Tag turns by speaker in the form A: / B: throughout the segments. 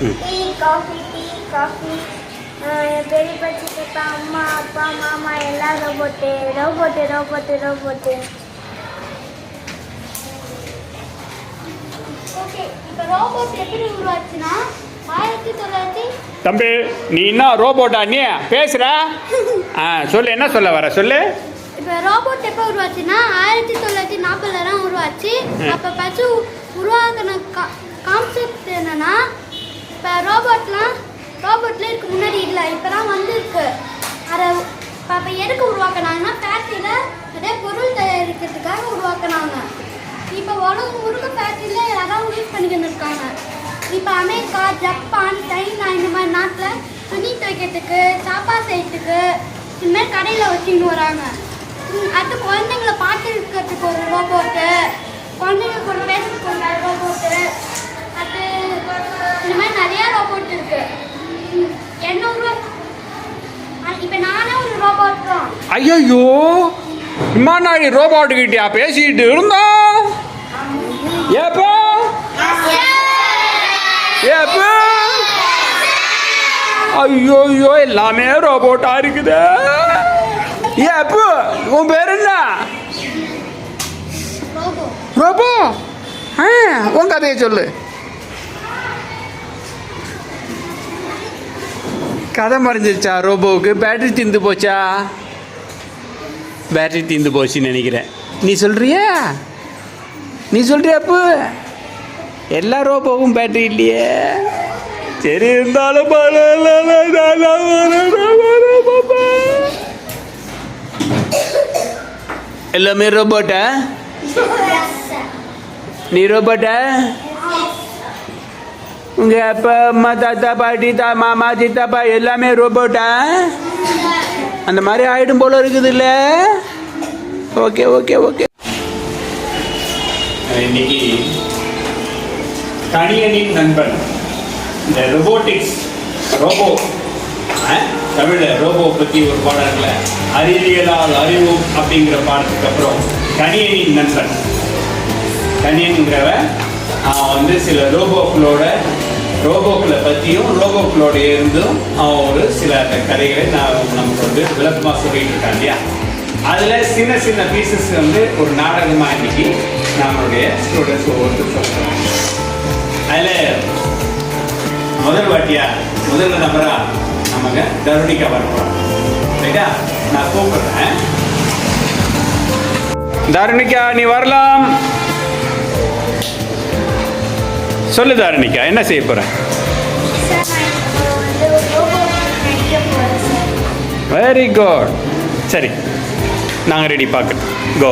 A: Tea coffee tea coffee. பெரியப்பா சித்தப்பா அம்மா அப்பா மாமா எல்லாம் ரோபோட்டு ரோபோட்டு ரோபோட்டு ரோபோட்டு.
B: தம்பி நீ என்ன ரோபோட்டா நீ? பேசுற? ஆ சொல்லு என்ன சொல்ல வர சொல்லு.
C: இப்போ ரோபோட் எப்போ உருவாச்சுன்னா ஆயிரத்தி தொள்ளாயிரத்தி நாற்பதுல தான் உருவாச்சு. அப்போ ஃபஸ்ட்டு உருவாகின இப்போ அமெரிக்கா ஜப்பான் சைனா இந்த மாதிரி நாட்டில் துணி துவைக்கிறதுக்கு சாப்பாடு செய்யறதுக்கு இந்த மாதிரி கடையில் வச்சுன்னு வராங்க. அடுத்து குழந்தைங்கள பாட்டு இருக்கிறதுக்கு ஒரு ரோபோட்டு குழந்தைங்க கூட பேசுறதுக்கு ஒரு ரோபோட்டு அது இந்த மாதிரி நிறையா ரோபோட் இருக்கு ம், இப்போ நானே ஒரு ரோபோட் தான்
B: ஐயோ இம்மா நாடி ரோபோட்டு கிட்டியா பேசிட்டு இருந்தோம் ஐயோ ஐயோ எல்லாமே ரோபோட்டா இருக்குது. ஏப்பு உன் பேர் என்ன?
C: ரோபோ.
B: ஆ உன் கதையை சொல்லு. கதை மறைஞ்சிருச்சா ரோபோவுக்கு? பேட்டரி தீர்ந்து போச்சா? பேட்டரி தீர்ந்து போச்சுன்னு நினைக்கிறேன். நீ சொல்றியா? நீ சொல்றியா அப்போ? எல்லா ரோபோவும் பேட்டரி இல்லையே சரி இருந்தாலும். எல்லாமே ரோபோட்டா நீ ரோபோட்டா உங்க அப்பா அம்மா தாத்தா பாட்டி தா மாமா சித்தப்பா எல்லாமே ரோபோட்டா அந்த மாதிரி ஆயிடும் போல இருக்குது இல்ல ஓகே ஓகே ஓகே இன்னைக்கு கணியனின் நண்பன். இந்த ரோபோட்டிக்ஸ் ரோபோ தமிழில் ரோபோ பற்றி ஒரு பாடம் இருக்குல்ல. அறிவியலால் அறிவு அப்படிங்கிற பாடத்துக்கு அப்புறம் கணியனின் நண்பன். கணியன்கிறவன் அவன் வந்து சில ரோபோக்களோட ரோபோக்களை பற்றியும் ரோபோக்களோட இருந்தும் அவன் ஒரு சில கதைகளை நான் நமக்கு வந்து விளக்கமாக சொல்லிட்டு இருக்கான் இல்லையா? அதில் சின்ன சின்ன பீசஸ் வந்து ஒரு நாடகமாக இன்னைக்கு நம்மளுடைய ஸ்டூடெண்ட்ஸ் ஒவ்வொருத்தர் சொல்கிறோம் அதில் முதல் வாட்டியா? முதல் நபரா நமக்கு தருணிக்கா வரப்போம் ரைட்டா நான் கூப்பிடுறேன். தருணிக்கா நீ வரலாம். சொல்லு தாரணிகா என்ன செய்ய போற?
A: போகிறேன்
B: வெரி குட் சரி நாங்கள் ரெடி பார்க்குறோம் கோ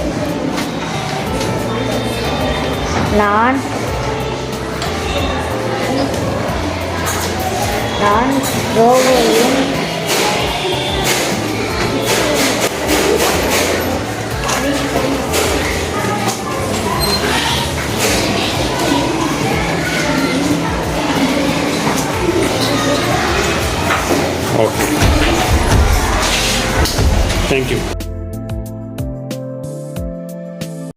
D: ரோபோ நான் நான் ரோபோவின்
B: ஓகே தேங்க்யூ